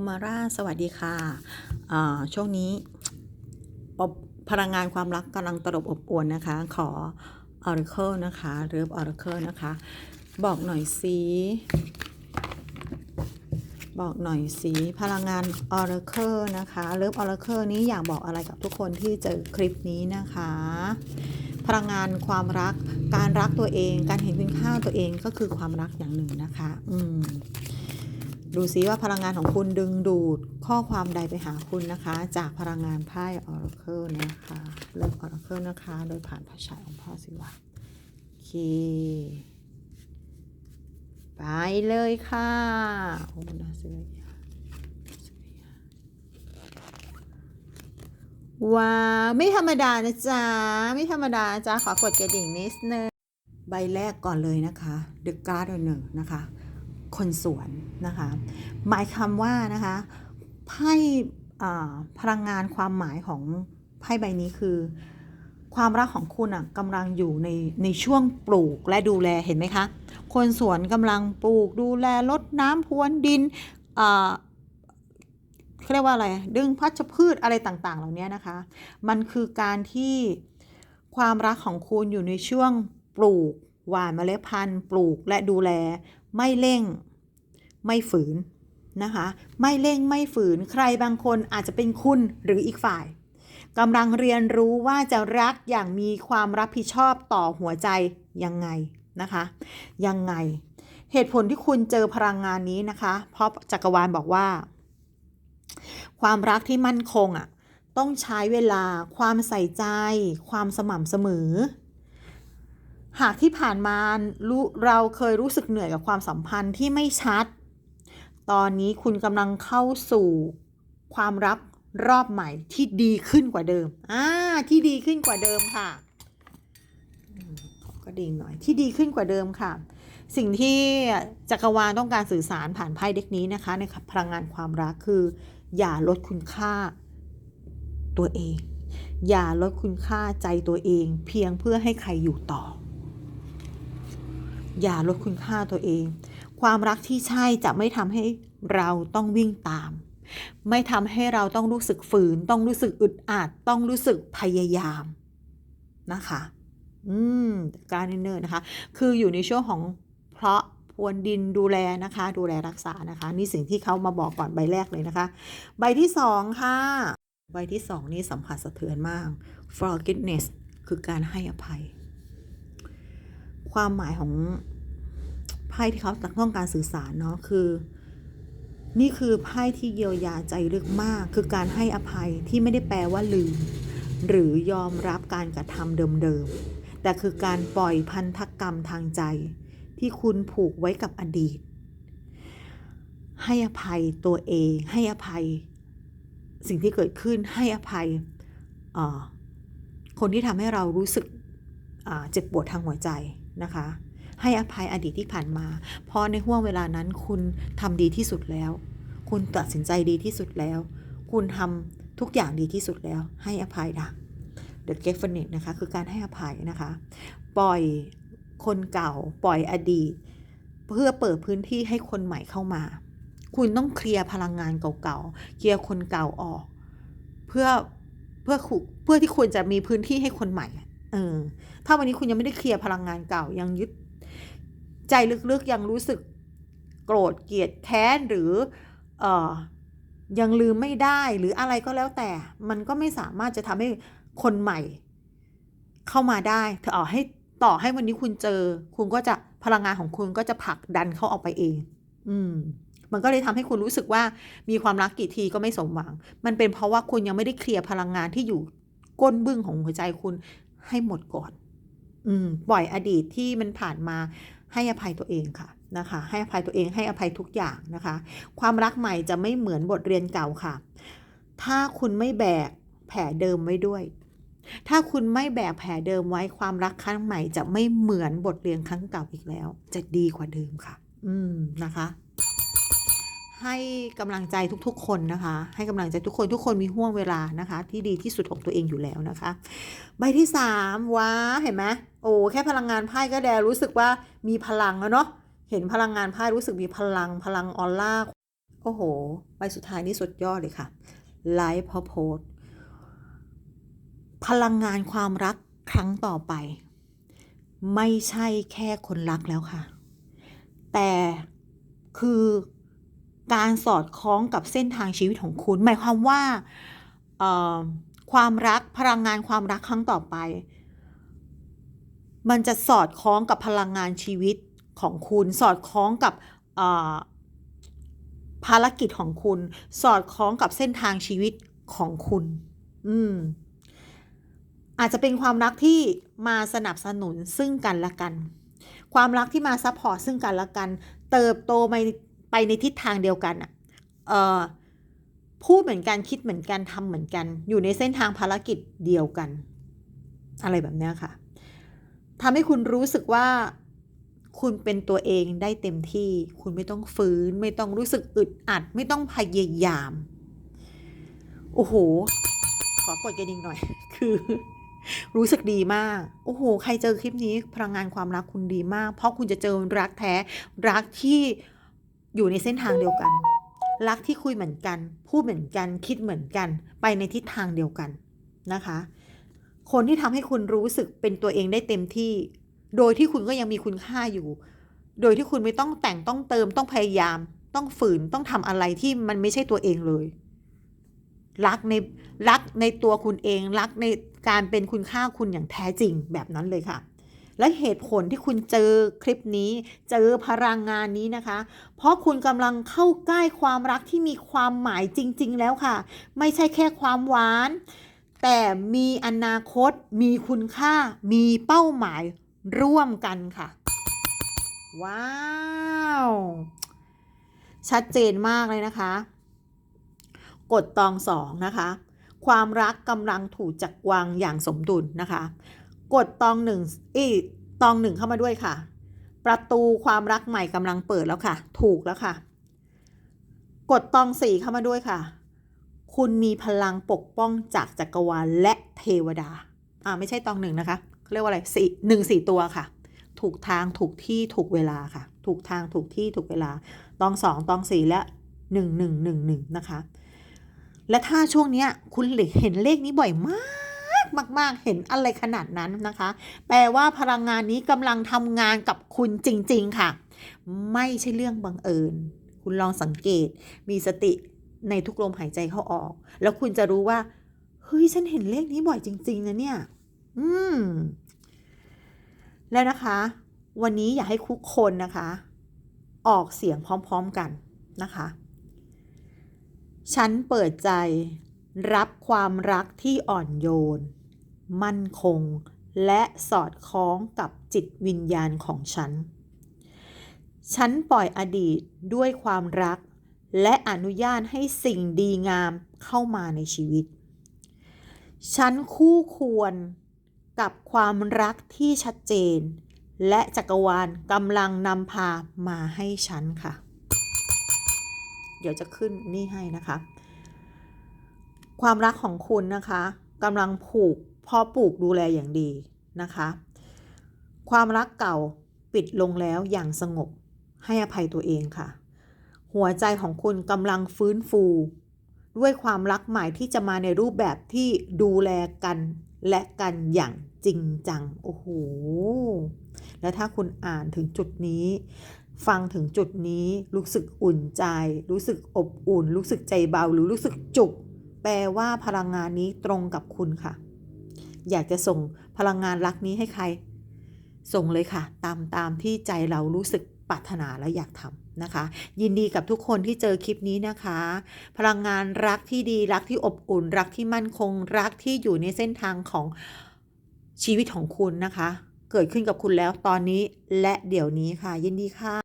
คุมาร่าสวัสดีค่ะช่วงนี้พลังงานความรักกำลังตลบอบอวนนะคะ ขอ Oracle นะคะเริฟ Oracle นะคะ บอกหน่อยสิบอกหน่อยสิพลังงาน Oracle นะคะเริฟ Oracle นี้อยากบอกอะไรกับทุกคนที่เจอคลิปนี้นะคะ พลังงานความรักการรักตัวเอง การเห็นคุณค่าตัวเองก็คือความรักอย่างหนึ่งนะคะ อืม ดูซิว่าพลังงานของคุณดึงดูดข้อความใดไปหาคุณนะคะ จากพลังงานไพ่ Oracle นะคะเริ่ม Oracle นะคะ โดยผ่านพระฉายของพ่อศิวะโอเค ไปเลยค่ะโอ้นาเสียว้าวไม่ธรรมดานะจ๊ะ ไม่ธรรมดาจ๊ะขอกดกระดิ่งนิดนึงใบแรกก่อนเลยนะคะ The Gardener นะคะ คนสวนนะคะหมายคำว่านะคะไพ่พลังงานความหมายของไพ่ใบนี้คือ ความรักของคุณอะกำลังอยู่ในในช่วงปลูกและดูแลเห็นไหมคะ คนสวนกำลังปลูกดูแลลดน้ำพรวนดินอ่าเขาเรียกว่าอะไร ดึงพัชพืชอะไรต่าง ๆ เหล่านี้นะคะ มันคือการที่ความรักของคุณอยู่ในช่วงปลูกหว่านเมล็ดพันธุ์ ปลูกและดูแล ไม่เร่ง ไม่ฝืนนะคะ ไม่เร่งไม่ฝืนใครบางคนอาจจะเป็นคุณหรืออีกฝ่ายกำลังเรียนรู้ว่าจะรักอย่างมีความรับผิดชอบต่อหัวใจยังไงนะคะ ยังไง เหตุผลที่คุณเจอพลังงานนี้นะคะ เพราะจักรวาลบอกว่า ความรักที่มั่นคงอะ ต้องใช้เวลาความใส่ใจ ความสม่ำเสมอ หากที่ผ่านมาเราเคยรู้สึกเหนื่อยกับความสัมพันธ์ที่ไม่ชัด ตอนนี้คุณกำลังเข้าสู่ความรักรอบใหม่ที่ดีขึ้นกว่าเดิม อ่า ที่ดีขึ้นกว่าเดิมค่ะกระดิ่งหน่อย ที่ดีขึ้นกว่าเดิมค่ะ สิ่งที่จักรวาลต้องการสื่อสารผ่านไพ่เด็กนี้นะคะ ในพลังงานความรักคือ อย่าลดคุณค่าตัวเอง อย่าลดคุณค่าใจตัวเอง เพียงเพื่อให้ใครอยู่ต่อ อย่าลดคุณค่าตัวเอง ความรักที่ใช่จะไม่ทำให้เราต้องวิ่งตาม ไม่ทำให้เราต้องรู้สึกฝืน ต้องรู้สึกอึดอัดต้องรู้สึกพยายามนะคะ อืม การเนินๆนะคะ คืออยู่ในช่วงของเพราะพวนดินดูแลนะคะ ดูแลรักษานะคะ นี่สิ่งที่เขามาบอกก่อนใบแรกเลยนะคะ ใบที่สองค่ะ ใบที่สองนี่สัมผัสสะเทือนมาก forgiveness คือการให้อภัย ความหมายของไพ่ที่เขาต้องการสื่อสารเนาะคือ นี่คือไพ่ที่เยียวยาใจลึกมาก คือการให้อภัยที่ไม่ได้แปลว่าลืม หรือยอมรับการกระทำเดิมๆ แต่คือการปล่อยพันธกรรมทางใจ ที่คุณผูกไว้กับอดีต ให้อภัยตัวเอง ให้อภัย สิ่งที่เกิดขึ้นให้อภัยคนที่ทำให้เรารู้สึกเจ็บปวดทางหัวใจ นะคะ ให้อภัยอดีตที่ผ่านมา เพราะในห่วงเวลานั้นคุณทำดีที่สุดแล้ว คุณตัดสินใจดีที่สุดแล้ว คุณทำทุกอย่างดีที่สุดแล้ว ให้อภัยนะ The g i f t n e s s นะคะคือการให้อภัยนะคะ ปล่อยคนเก่าปล่อยอดีต เพื่อเปิดพื้นที่ให้คนใหม่เข้ามา คุณต้องเคลียร์พลังงานเก่าๆเคลียร์คนเก่าออก เพื่อเพื่อเพื่อที่คุณจะมีพื้นที่ให้คนใหม่ เออถ้าวันนี้คุณยังไม่ได้เคลียร์พลังงานเก่ายังยึด ใจลึกๆยังรู้สึกโกรธเกลียดแค้นหรือเออยังลืมไม่ได้หรืออะไรก็แล้วแต่ มันก็ไม่สามารถจะทำให้คนใหม่ เข้ามาได้เธอเอาให้ต่อให้วันนี้คุณเจอ คุณก็จะพลังงานของคุณก็จะผลักดันเขาออกไปเอง อืม มันก็เลยทำให้คุณรู้สึกว่ามีความรักกี่ทีก็ไม่สมหวัง มันเป็นเพราะว่าคุณยังไม่ได้เคลียร์พลังงานที่อยู่ก้นบึ้งของหัวใจคุณ ให้หมดก่อน อืม ปล่อยอดีตที่มันผ่านมาให้อภัยตัวเองค่ะนะคะ ให้อภัยตัวเองให้อภัยทุกอย่างนะคะ ความรักใหม่จะไม่เหมือนบทเรียนเก่าค่ะ ถ้าคุณไม่แบกแผลเดิมไว้ด้วย ถ้าคุณไม่แบกแผลเดิมไว้ความรักครั้งใหม่จะไม่เหมือนบทเรียนครั้งเก่าอีกแล้ว จะดีกว่าเดิมค่ะ อืมนะคะ ให้กำลังใจทุกๆ คนนะคะ ให้กำลังใจทุกคนทุกคนมีห่วงเวลานะคะ ที่ดีที่สุดของตัวเองอยู่แล้วนะคะ ใบที่สามว้าเห็นไหมโอ้แค่พลังงานไพ่ก็แดรู้สึกว่ามีพลังแล้วเนาะเห็นพลังงานไพ่รู้สึกมีพลังพลังออร่าโอ้โห ใบสุดท้ายนี่สุดยอดเลยค่ะ Life Purpose พลังงานความรักครั้งต่อไป ไม่ใช่แค่คนรักแล้วค่ะ แต่คือ การสอดคล้องกับเส้นทางชีวิตของคุณ หมายความว่าความรักพลังงานความรักครั้งต่อไป มันจะสอดคล้องกับพลังงานชีวิตของคุณ สอดคล้องกับภารกิจของคุณ สอดคล้องกับเส้นทางชีวิตของคุณ อืมอาจจะเป็นความรักที่มาสนับสนุนซึ่งกันและกัน ความรักที่มาซัพพอร์ตซึ่งกันและกัน เติบโตไป ไปในทิศทางเดียวกันอะพูดเหมือนกันคิดเหมือนกันทำเหมือนกัน อยู่ในเส้นทางภารกิจเดียวกัน อะไรแบบเนี้ยค่ะทำให้คุณรู้สึกว่าคุณเป็นตัวเองได้เต็มที่ คุณไม่ต้องฟื้นไม่ต้องรู้สึกอึดอัด ไม่ต้องพยายาม โอ้โห ขอกดกระดิ่งหน่อย คือ รู้สึกดีมาก โอ้โห ใครเจอคลิปนี้พลังงานความรักคุณดีมาก เพราะคุณจะเจอรักแท้ รักที่ อยู่ในเส้นทางเดียวกัน รักที่คุยเหมือนกัน พูดเหมือนกัน คิดเหมือนกัน ไปในทิศทางเดียวกันนะคะ คนที่ทำให้คุณรู้สึกเป็นตัวเองได้เต็มที่ โดยที่คุณก็ยังมีคุณค่าอยู่ โดยที่คุณไม่ต้องแต่งต้องเติมต้องพยายาม ต้องฝืนต้องทำอะไรที่มันไม่ใช่ตัวเองเลย รักในรักในตัวคุณเอง รักในการเป็นคุณค่าคุณอย่างแท้จริงแบบนั้นเลยค่ะ และเหตุผลที่คุณเจอคลิปนี้ เจอพลังงานนี้นะคะ เพราะคุณกำลังเข้าใกล้ความรักที่มีความหมายจริง ๆ แล้วค่ะ ไม่ใช่แค่ความหวาน แต่มีอนาคต มีคุณค่า มีเป้าหมายร่วมกันค่ะ ว้าว ชัดเจนมากเลยนะคะกฎตองสองนะคะ ความรักกำลังถูกจัดวางอย่างสมดุลนะคะ กฎตองหนึ่งอีตองหนึ่งเข้ามาด้วยค่ะ ประตูความรักใหม่กำลังเปิดแล้วค่ะ ถูกแล้วค่ะกฎตองสี่เข้ามาด้วยค่ะ คุณมีพลังปกป้องจากจักรวาลและเทวดา อ่าไม่ใช่ตองหนึ่งนะคะเขาเรียกว่าอะไรสี่หนึ่งสี่ตัวค่ะ ถูกทางถูกที่ถูกเวลาค่ะ ถูกทางถูกที่ถูกเวลา ตองสองตองสี่และหนึ่งหนึ่งหนึ่งหนึ่งนะคะ และถ้าช่วงเนี้ยคุณเห็นเลขนี้บ่อยมาก มาก ๆ เห็นอะไรขนาดนั้นนะคะ แปลว่าพลังงานนี้กำลังทำงานกับคุณจริง ๆ ค่ะ ไม่ใช่เรื่องบังเอิญ คุณลองสังเกต มีสติในทุกลมหายใจเข้าออก แล้วคุณจะรู้ว่า เฮ้ย ฉันเห็นเลขนี้บ่อยจริง ๆ นะเนี่ย อืม แล้วนะคะ วันนี้อยากให้ทุกคนนะคะ ออกเสียงพร้อม ๆ กันนะคะฉันเปิดใจรับความรักที่อ่อนโยน มั่นคง และสอดคล้องกับจิตวิญญาณของฉัน ฉันปล่อยอดีตด้วยความรัก และอนุญาตให้สิ่งดีงามเข้ามาในชีวิต ฉันคู่ควรกับความรักที่ชัดเจน และจักรวาลกำลังนำพามาให้ฉันค่ะ เดี๋ยวจะขึ้นนี่ให้นะคะ ความรักของคุณนะคะกำลังผูก พ่อปลูกดูแลอย่างดีนะคะ ความรักเก่าปิดลงแล้วอย่างสงบให้อภัยตัวเองค่ะ หัวใจของคุณกำลังฟื้นฟู ด้วยความรักใหม่ที่จะมาในรูปแบบที่ดูแลกันและกันอย่างจริงจัง โอ้โห แล้วถ้าคุณอ่านถึงจุดนี้ ฟังถึงจุดนี้รู้สึกอุ่นใจ รู้สึกอบอุ่น รู้สึกใจเบาหรือรู้สึกจุก แปลว่าพลังงานนี้ตรงกับคุณค่ะ อยากจะส่งพลังงานรักนี้ให้ใคร ส่งเลยค่ะ ตามตามที่ใจเรารู้สึกปรารถนาและอยากทำนะคะ ยินดีกับทุกคนที่เจอคลิปนี้นะคะ พลังงานรักที่ดีรักที่อบอุ่น รักที่มั่นคง รักที่อยู่ในเส้นทางของชีวิตของคุณนะคะ เกิดขึ้นกับคุณแล้วตอนนี้และเดี๋ยวนี้ค่ะ ยินดีค่ะ